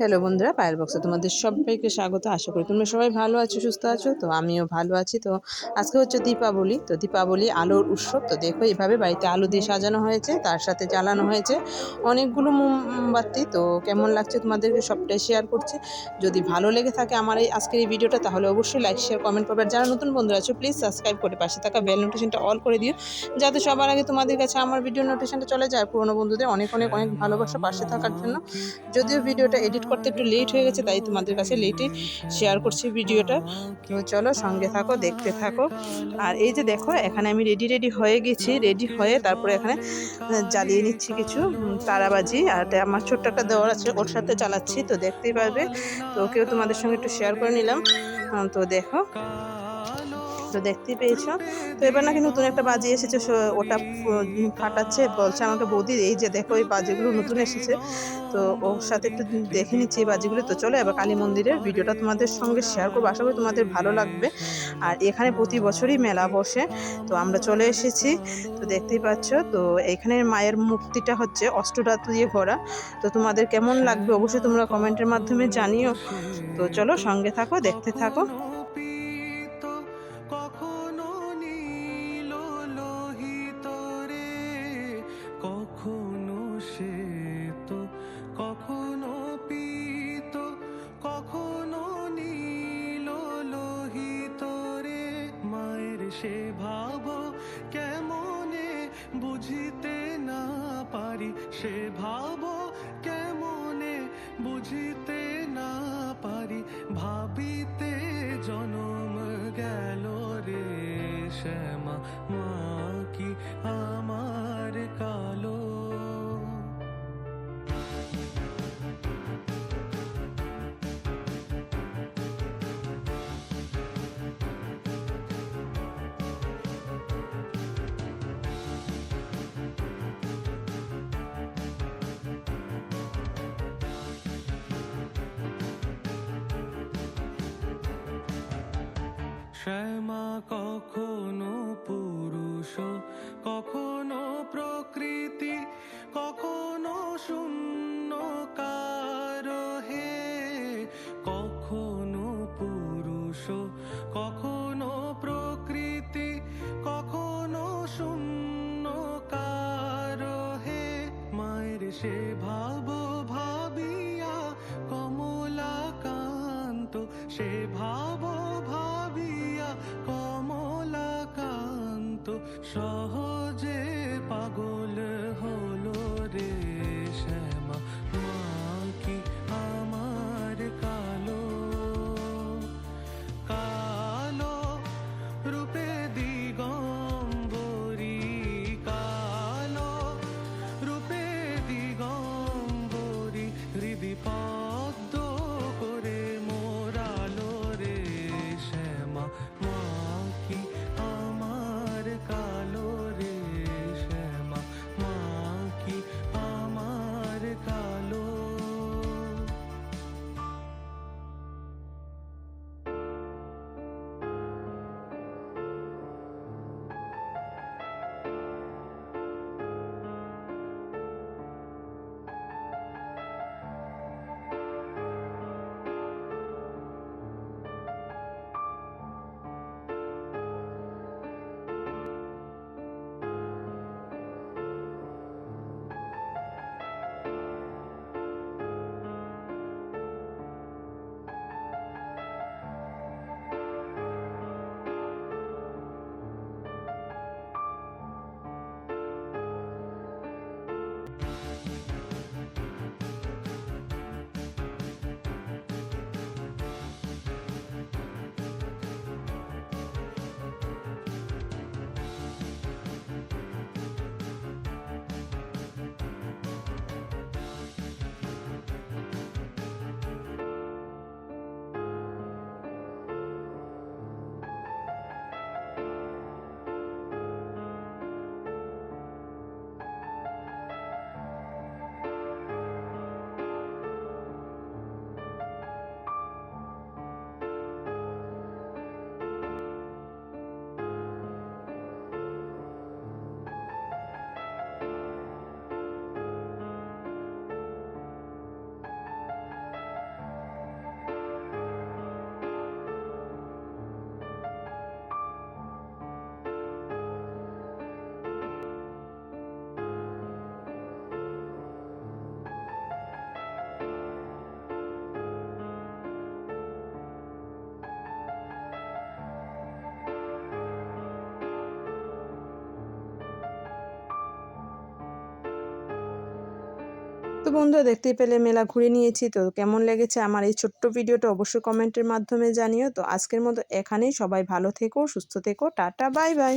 Hello বন্ধুরা, পায়েল বক্সে তোমাদের সবাইকে স্বাগত। আশা করি তোমরা সবাই ভালো আছো, সুস্থ আছো। তো আমিও ভালো আছি। তো আজকে হচ্ছে দীপাবলি। তো দীপাবলি আলোর উৎসব। তো দেখো, এভাবে বাড়িতে আলো দিয়ে সাজানো হয়েছে, তার সাথে জ্বালানো হয়েছে অনেকগুলো মোমবাতি। তো কেমন লাগছে তোমাদেরকে সবটাই শেয়ার করছি। যদি ভালো লেগে থাকে আমার এই আজকের এই ভিডিওটা, তাহলে অবশ্যই লাইক শেয়ার কমেন্ট করবে। যারা নতুন বন্ধুরা আছো প্লিজ সাবস্ক্রাইব করে পাশে থাকা বেল নোটিফিকেশনটা অল করে দিও। যাতে সবার আগে তোমাদের কাছে আমার ভিডিও নোটিফিকেশনটা চলে যায়। পুরোনো বন্ধুদের অনেক অনেক অনেক ভালোবাসা পাশে থাকার জন্য। যদিও ভিডিওটা এডিট করতে একটু লেট হয়ে গেছে, তাই তোমাদের কাছে লেটে শেয়ার করছি ভিডিওটা। তো চলো সঙ্গে থাকো, দেখতে থাকো। আর এই যে দেখো, এখানে আমি রেডি রেডি হয়ে গেছি রেডি হয়ে তারপরে এখানে জ্বালিয়ে নিচ্ছি কিছু তারাবাজি। আর আমার ছোট্ট একটা দেওয়ার আছে, ওর সাথে চালাচ্ছি তো দেখতেই পারবে। তো ওকেও তোমাদের সঙ্গে একটু শেয়ার করে নিলাম। তো দেখো। তো দেখতেই পেয়েছ। তো এবার নাকি নতুন একটা বাজি এসেছে ওটা ফাটাচ্ছে, বলছে আমাকে, বৌদি, এই যে দেখো, এই বাজিগুলো নতুন এসেছে। তো ওর সাথে একটু দেখে নিচ্ছি এই বাজিগুলো। তো চলো, এবার কালী মন্দিরের ভিডিওটা তোমাদের সঙ্গে শেয়ার করব। আশা করি তোমাদের ভালো লাগবে। আর এখানে প্রতি বছরই মেলা বসে। তো আমরা চলে এসেছি। তো দেখতেই পাচ্ছ, তো এখানে মায়ের মূর্তিটা হচ্ছে অষ্টধাতু দিয়ে ভরা তো তোমাদের কেমন লাগবে অবশ্যই তোমরা কমেন্টের মাধ্যমে জানিও। তো চলো, সঙ্গে থাকো, দেখতে থাকো। সে ভাব কেমনে বুঝিতে না পারি? সে ভাব কেমনে বুঝিতে শ্যামা কখনো পুরুষ, কখনো প্রকৃতি, কখনো শূন্যকার হে। কখনো পুরুষ, কখনো প্রকৃতি, কখনো শূন্যকার হে। মায়ের সেভা বন্ধুরা দেখতেই পেলে মেলা ঘুরে নিয়েছি। তো কেমন লেগেছে আমার এই ছোট্ট ভিডিওটা অবশ্যই কমেন্টের মাধ্যমে জানিও। তো আজকের মতো এখানেই। সবাই ভালো থেকো, সুস্থ থেকো। Tata, bye bye.